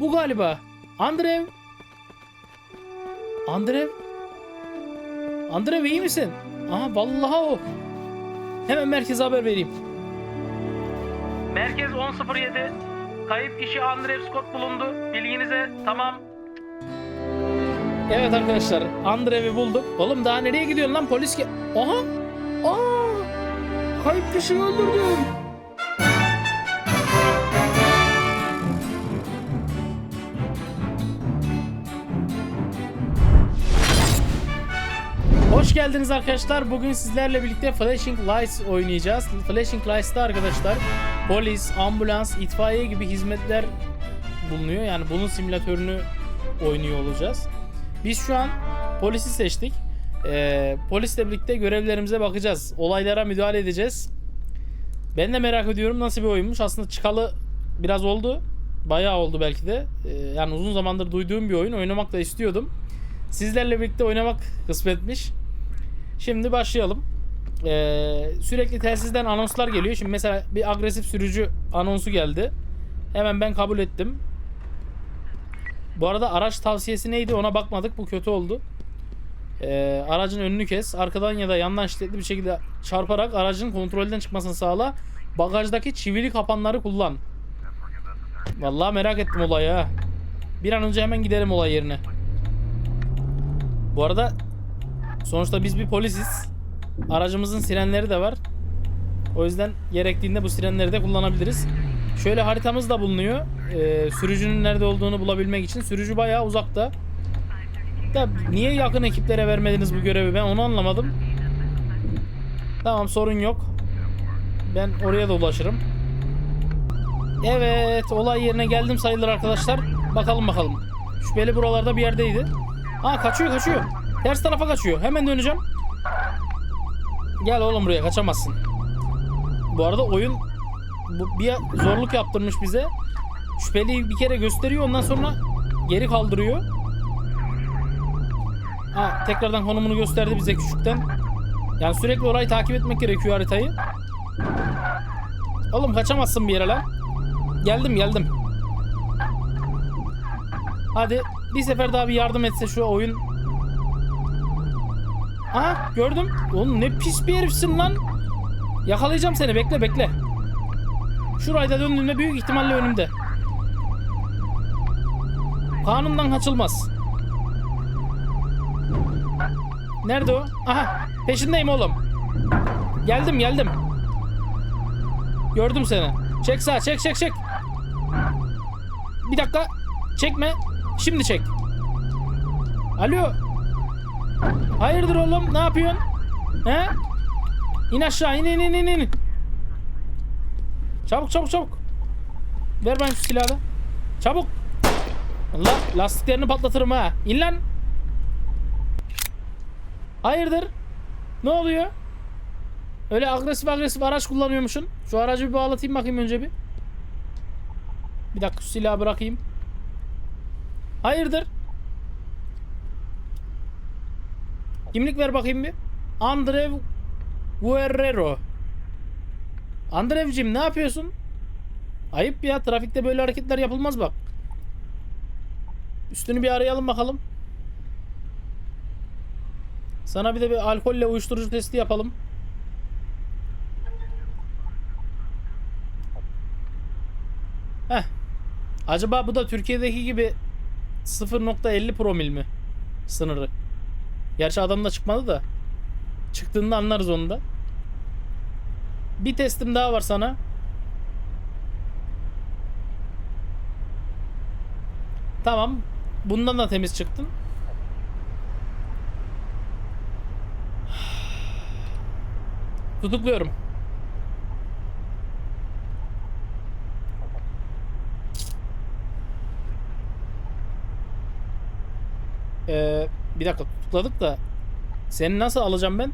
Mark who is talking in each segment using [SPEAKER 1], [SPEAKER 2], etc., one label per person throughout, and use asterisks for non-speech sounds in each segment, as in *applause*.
[SPEAKER 1] Bu galiba. Andrev. Andrev. Andrev iyi misin? Aha vallahi o. Hemen merkeze haber vereyim. Merkez 1007. Kayıp kişi Andrev Scott bulundu. Bilginize tamam. Evet arkadaşlar Andrev'i bulduk. Oğlum daha nereye gidiyorsun lan polis ki? Aha. Aa. Kayıp kişiyi öldürdüm. Hoş geldiniz arkadaşlar. Bugün sizlerle birlikte Flashing Lights oynayacağız. Flashing Lights'ta arkadaşlar polis, ambulans, itfaiye gibi hizmetler bulunuyor. Yani bunun simülatörünü oynuyor olacağız. Biz şu an polisi seçtik. Ee, polisle birlikte görevlerimize bakacağız. Olaylara müdahale edeceğiz. Ben de merak ediyorum nasıl bir oyunmuş. Aslında çıkalı biraz oldu. Bayağı oldu belki de. Ee, yani uzun zamandır duyduğum bir oyun. Oynamak da istiyordum. Sizlerle birlikte oynamak kısmetmiş. Şimdi başlayalım. Ee, sürekli telsizden anonslar geliyor. Şimdi mesela bir agresif sürücü anonsu geldi. Hemen ben kabul ettim. Bu arada araç tavsiyesi neydi ona bakmadık. Bu kötü oldu. Ee, aracın önünü kes. Arkadan ya da yandan şiddetli bir şekilde çarparak aracın kontrolden çıkmasını sağla. Bagajdaki çivili kapanları kullan. Vallahi merak ettim olayı ha. Bir an önce hemen gidelim olay yerine. Bu arada sonuçta biz bir polisiz. Aracımızın sirenleri de var. O yüzden gerektiğinde bu sirenleri de kullanabiliriz. Şöyle haritamız da bulunuyor. Ee, sürücünün nerede olduğunu bulabilmek için. Sürücü bayağı uzakta. Ya niye yakın ekiplere vermediniz bu görevi ben onu anlamadım. Tamam sorun yok. Ben oraya da ulaşırım. Evet olay yerine geldim sayılır arkadaşlar. Bakalım bakalım. Şüpheli buralarda bir yerdeydi. Ha kaçıyor kaçıyor. Ters tarafa kaçıyor. Hemen döneceğim. Gel oğlum buraya kaçamazsın. Bu arada oyun bu bir zorluk yaptırmış bize. Şüpheliyi bir kere gösteriyor ondan sonra geri kaldırıyor. Ha tekrardan konumunu gösterdi bize küçükten. Yani sürekli orayı takip etmek gerekiyor haritayı. Oğlum kaçamazsın bir yere lan. Geldim geldim. Hadi bir sefer daha bir yardım etse şu oyun. Aha gördüm. Oğlum ne pis bir herifsin lan. Yakalayacağım seni bekle bekle. Şurayı da döndüğümde büyük ihtimalle önümde. Kanundan kaçılmaz. Nerede o? Aha peşindeyim oğlum. Geldim geldim. Gördüm seni. Çek sağa çek çek çek. Bir dakika. Çekme. Şimdi çek. Alo. Hayırdır oğlum? Ne yapıyorsun? He? İn aşağı in in in in in. Çabuk çabuk çabuk. Ver ben şu silahı. Çabuk. Allah lastiklerini patlatırım ha. İn lan. Hayırdır? Ne oluyor? Öyle agresif agresif araç kullanıyormuşsun. Şu aracı bir bağlatayım bakayım önce bir. Bir dakika şu silahı bırakayım. Hayırdır? Kimlik ver bakayım bir. Andrev Guerrero. Andrevcim ne yapıyorsun? Ayıp ya trafikte böyle hareketler yapılmaz bak. Üstünü bir arayalım bakalım. Sana bir de bir alkolle uyuşturucu testi yapalım. Heh. Acaba bu da Türkiye'deki gibi 0.50 promil mi? Sınırı. Gerçi adam da çıkmadı da. Çıktığında anlarız onu da. Bir testim daha var sana. Tamam. Bundan da temiz çıktın. Tutukluyorum. Ee, bir dakika tutukladık da seni nasıl alacağım ben?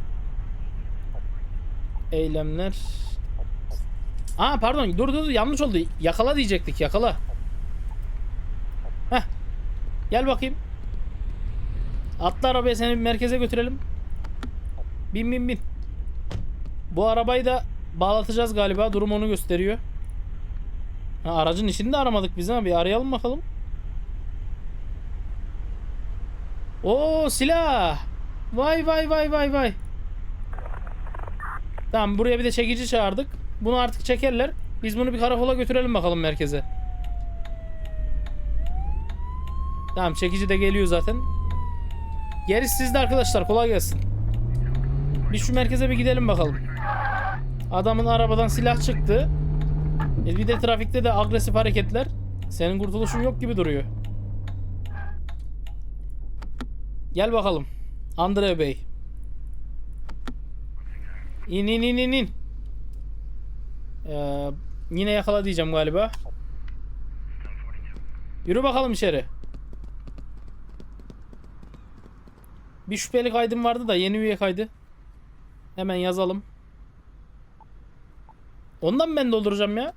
[SPEAKER 1] Eylemler. Aa pardon dur dur yanlış oldu. Yakala diyecektik yakala. Heh. Gel bakayım. Atla arabaya seni merkeze götürelim. Bin bin bin. Bu arabayı da bağlatacağız galiba. Durum onu gösteriyor. Ha, aracın içini de aramadık biz ama bir arayalım bakalım. Oo silah. Vay vay vay vay vay. Tamam buraya bir de çekici çağırdık. Bunu artık çekerler. Biz bunu bir karakola götürelim bakalım merkeze. Tamam çekici de geliyor zaten. Gerisi sizde arkadaşlar kolay gelsin. Biz şu merkeze bir gidelim bakalım. Adamın arabadan silah çıktı. E bir de trafikte de agresif hareketler. Senin kurtuluşun yok gibi duruyor. Gel bakalım. Andre Bey. İn in in in in. Ee, yine yakala diyeceğim galiba. Yürü bakalım içeri. Bir şüpheli kaydım vardı da yeni üye kaydı. Hemen yazalım. Ondan ben dolduracağım ya?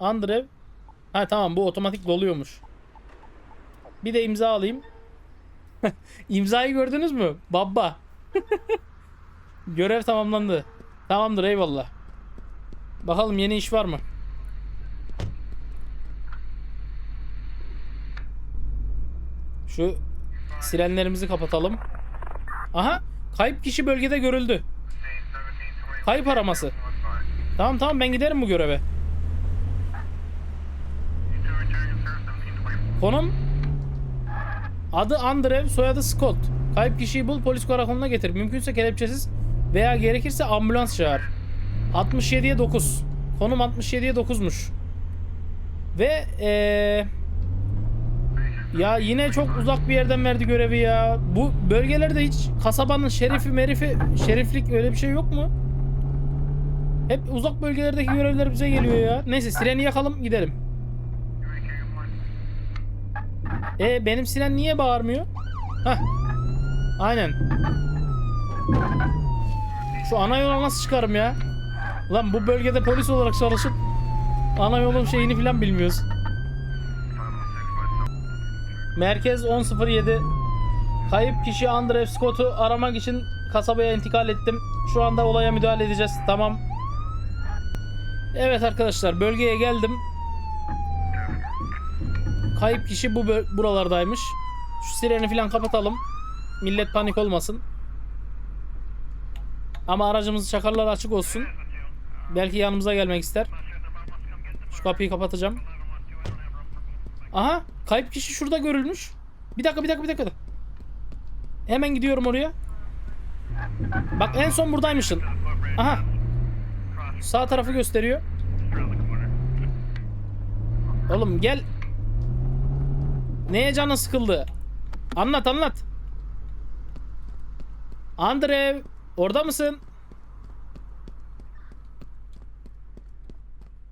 [SPEAKER 1] Andrev. Ha tamam bu otomatik doluyormuş. Bir de imza alayım. *laughs* İmzayı gördünüz mü? Baba. *laughs* Görev tamamlandı. Tamamdır eyvallah. Bakalım yeni iş var mı? Şu sirenlerimizi kapatalım. Aha kayıp kişi bölgede görüldü. Kayıp araması. Tamam tamam ben giderim bu göreve. Konum Adı Andrew, soyadı Scott. Kayıp kişiyi bul, polis karakoluna getir. Mümkünse kelepçesiz veya gerekirse ambulans çağır. 67'ye 9. Konum 67'ye 9'muş. Ve eee ya yine çok uzak bir yerden verdi görevi ya. Bu bölgelerde hiç kasabanın şerifi merifi şeriflik öyle bir şey yok mu? Hep uzak bölgelerdeki görevler bize geliyor ya. Neyse sireni yakalım gidelim. E benim siren niye bağırmıyor? Hah. Aynen. Şu ana yola nasıl çıkarım ya? Lan bu bölgede polis olarak çalışıp ana yolun şeyini falan bilmiyoruz. Merkez 1007 Kayıp kişi Andrew Scott'u aramak için kasabaya intikal ettim. Şu anda olaya müdahale edeceğiz. Tamam. Evet arkadaşlar bölgeye geldim. Kayıp kişi bu buralardaymış. Şu sireni falan kapatalım. Millet panik olmasın. Ama aracımız çakarlar açık olsun. Belki yanımıza gelmek ister. Şu kapıyı kapatacağım. Aha, kayıp kişi şurada görülmüş. Bir dakika, bir dakika, bir dakika. Hemen gidiyorum oraya. Bak en son buradaymışsın. Aha. Sağ tarafı gösteriyor. Oğlum gel. Neye canın sıkıldı? Anlat anlat. Andrev orada mısın?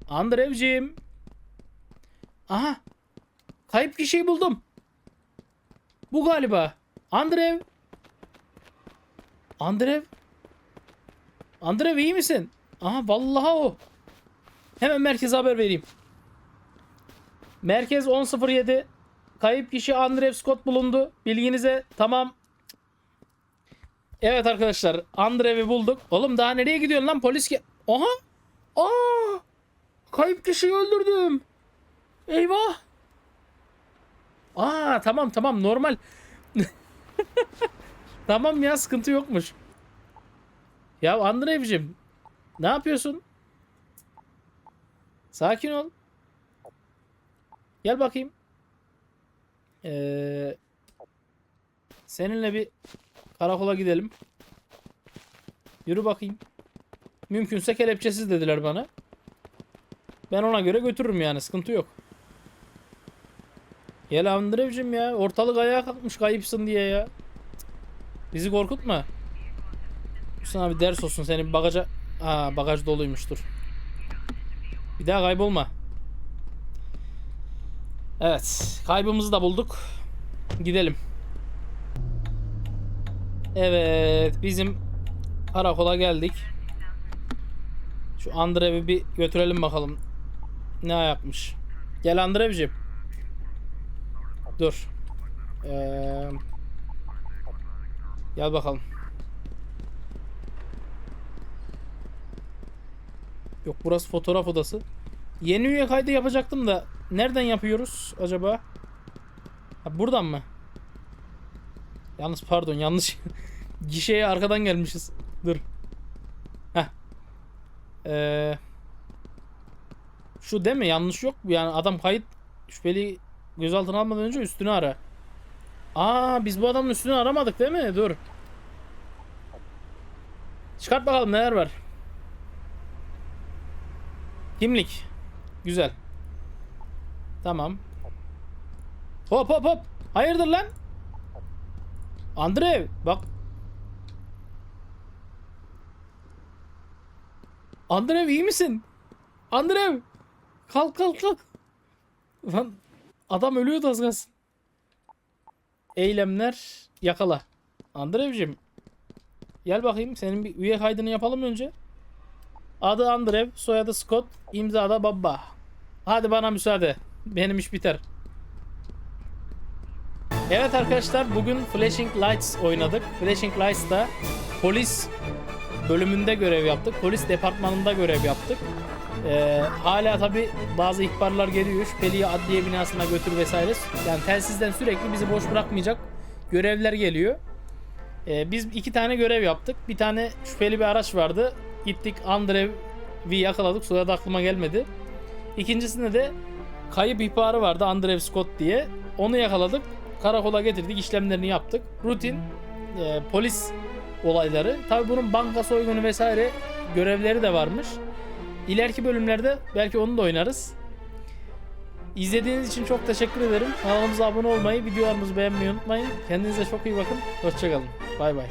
[SPEAKER 1] Andrevciğim. Aha. Kayıp kişiyi buldum. Bu galiba. Andrev. Andrev. Andrev iyi misin? Aha vallahi o. Hemen merkeze haber vereyim. Merkez 1007. Kayıp kişi Andrew Scott bulundu. Bilginize tamam. Evet arkadaşlar Andrew'i bulduk. Oğlum daha nereye gidiyorsun lan polis ki? Aha. Aa! Kayıp kişiyi öldürdüm. Eyvah. Aa tamam tamam normal. *laughs* tamam ya sıkıntı yokmuş. Ya Andrew'cim ne yapıyorsun? Sakin ol. Gel bakayım. Ee, seninle bir karakola gidelim. Yürü bakayım. Mümkünse kelepçesiz dediler bana. Ben ona göre götürürüm yani sıkıntı yok. Gel Andrevcim ya ortalık ayağa kalkmış kayıpsın diye ya. Bizi korkutma. Sana bir ders olsun senin bagaja... Aa bagaj doluymuş dur. Bir daha kaybolma. Evet. Kaybımızı da bulduk. Gidelim. Evet. Bizim karakola geldik. Şu Andrev'i bir götürelim bakalım. Ne yapmış. Gel Andrev'ciğim. Dur. Ee, gel bakalım. Yok burası fotoğraf odası. Yeni üye kaydı yapacaktım da nereden yapıyoruz acaba? Ha, buradan mı? Yalnız pardon yanlış *laughs* gişeye arkadan gelmişiz. Dur. Heh. Ee, şu mi? Yanlış yok? Yani adam kayıt şüpheli gözaltına almadan önce üstünü ara. Aa biz bu adamın üstünü aramadık değil mi? Dur. Çıkart bakalım neler var. Kimlik. Güzel. Tamam. Hop hop hop. Hayırdır lan? Andrev bak. Andrev iyi misin? Andrev. Kalk kalk kalk. Lan adam ölüyordu az kalsın. Eylemler yakala. Andrev'cim. Gel bakayım senin bir üye kaydını yapalım önce. Adı Andrev, soyadı Scott, imza da Baba. Hadi bana müsaade. Benim iş biter. Evet arkadaşlar bugün Flashing Lights oynadık. Flashing Lights'ta polis bölümünde görev yaptık. Polis departmanında görev yaptık. Ee, hala tabi bazı ihbarlar geliyor. Şüpheliyi adliye binasına götür vesaire. Yani telsizden sürekli bizi boş bırakmayacak görevler geliyor. Ee, biz iki tane görev yaptık. Bir tane şüpheli bir araç vardı. Gittik Andrev'i yakaladık. Soyadı aklıma gelmedi. İkincisinde de kayıp ihbarı vardı Andrew Scott diye. Onu yakaladık. Karakola getirdik. işlemlerini yaptık. Rutin e, polis olayları. Tabi bunun banka soygunu vesaire görevleri de varmış. İleriki bölümlerde belki onu da oynarız. İzlediğiniz için çok teşekkür ederim. Kanalımıza abone olmayı, videolarımızı beğenmeyi unutmayın. Kendinize çok iyi bakın. Hoşçakalın. Bay bay.